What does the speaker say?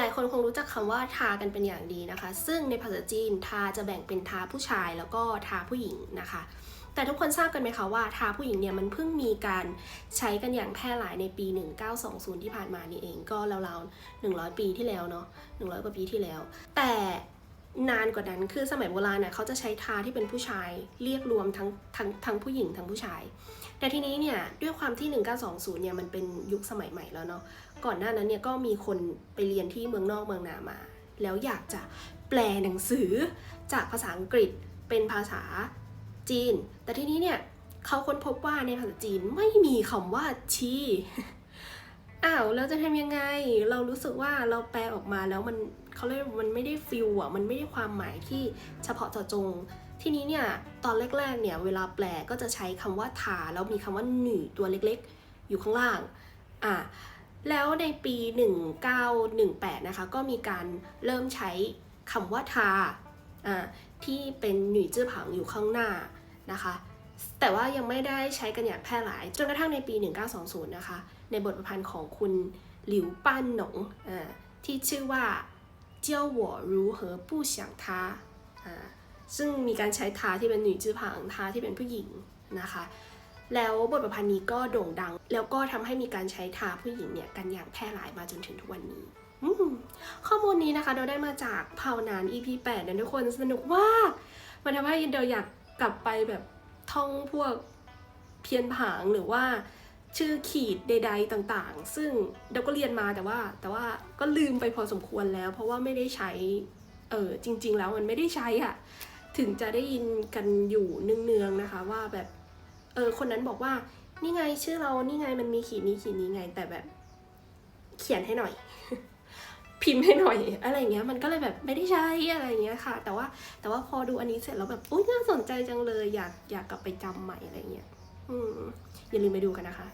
ลายๆ คนคงรู้จักคำว่าทากันเป็นอย่างดีนะคะ ซึ่งในภาษาจีนทาจะแบ่งเป็นทาผู้ชายแล้วก็ทาผู้หญิงนะคะ แต่ทุกคนทราบกันไหมคะว่าทาผู้หญิงเนี่ยมันเพิ่งมีการใช้กันอย่างแพร่หลายในปี 1920 ที่ผ่านมานี่เองก็ราวๆ100 ปีที่แล้วเนาะ100 กว่าปีที่แล้ว แต่ นานกว่านั้นคือสมัยโบราณเนี่ยเขาจะใช้ทาที่เป็นผู้ชายเรียกรวมทั้งทั้งทั้งผู้หญิงทั้งผู้ชาย แต่ทีนี้เนี่ยด้วยความที่ 1920 เนี่ยมันเป็นยุคสมัยใหม่แล้วเนาะก่อนหน้านั้นเนี่ยก็มีคนไปเรียนที่เมืองนอกเมืองนามา แล้วอยากจะแปลหนังสือจากภาษาอังกฤษเป็นภาษาจีน แต่ทีนี้เนี่ยเขาค้นพบว่าในภาษาจีนไม่มีคำว่าชี อ้าวแล้วจะทำยังไง เรารู้สึกว่าเราแปลออกมาแล้วมันเขาเรียกมันไม่ได้ฟิลอะมันไม่ได้ความหมายที่เฉพาะเจาะจง ทีนี้เนี่ยตอนแรกๆเนี่ยเวลาแปลก็จะใช้คำว่าทาแล้วมีคำว่าหนีตัวเล็กๆ อยู่ข้างล่างอะแล้วในปี 1918 นะคะ ก็มีการเริ่มใช้คำว่าทาอ่าที่เป็นหนุ่ยจื้อผังอยู่ข้างหน้านะคะ แต่ว่ายังไม่ได้ใช้กันอย่างแพร่หลาย จนกระทั่งในปี 1920 นะคะ ในบทประพันธ์ของคุณหลิวป้านหนงที่ชื่อว่าเจ้าหัวรู้เหอผู้เฉียงทาซึ่งมีการใช้ทาที่เป็นหนุ่ยจื้อผังทาที่เป็นผู้หญิงนะคะ แล้วบทประพันธ์นี้ก็โด่งดัง แล้วก็ทำให้มีการใช้ทาผู้หญิงเนี่ยกันอย่างแพร่หลายมาจนถึงทุกวันนี้ ข้อมูลนี้นะคะเราได้มาจากเผ่านาน EP 8นะทุกคนสนุกมาก มันทำให้เราอยากกลับไปแบบ ท่องพวกเพียนผางหรือว่าชื่อขีดใด ๆต่างๆ ซึ่งเราก็เรียนมาแต่ว่า แต่ว่าก็ลืมไปพอสมควรแล้ว เพราะว่าไม่ได้ใช้ เออจริง ๆ แล้วมันไม่ได้ใช้อะถึงจะได้ยินกันอยู่เนืองๆนะคะว่าแบบเออคนนั้นบอกว่านี่ไงชื่อเรานี่ไงมันมีขีดนี้ขีดนี้ไงแต่แบบ เขียนให้หน่อย พิมพ์ให้หน่อยอะไรเงี้ยมันก็เลยแบบไม่ได้ใช้อะไรเงี้ยค่ะ แต่ว่าแต่ว่าพอดูอันนี้เสร็จแล้วแบบอุ้ยน่าสนใจจังเลยอยากอยากกลับไปจำใหม่อะไรเงี้ยอืมอย่าลืมไปดูกันนะคะ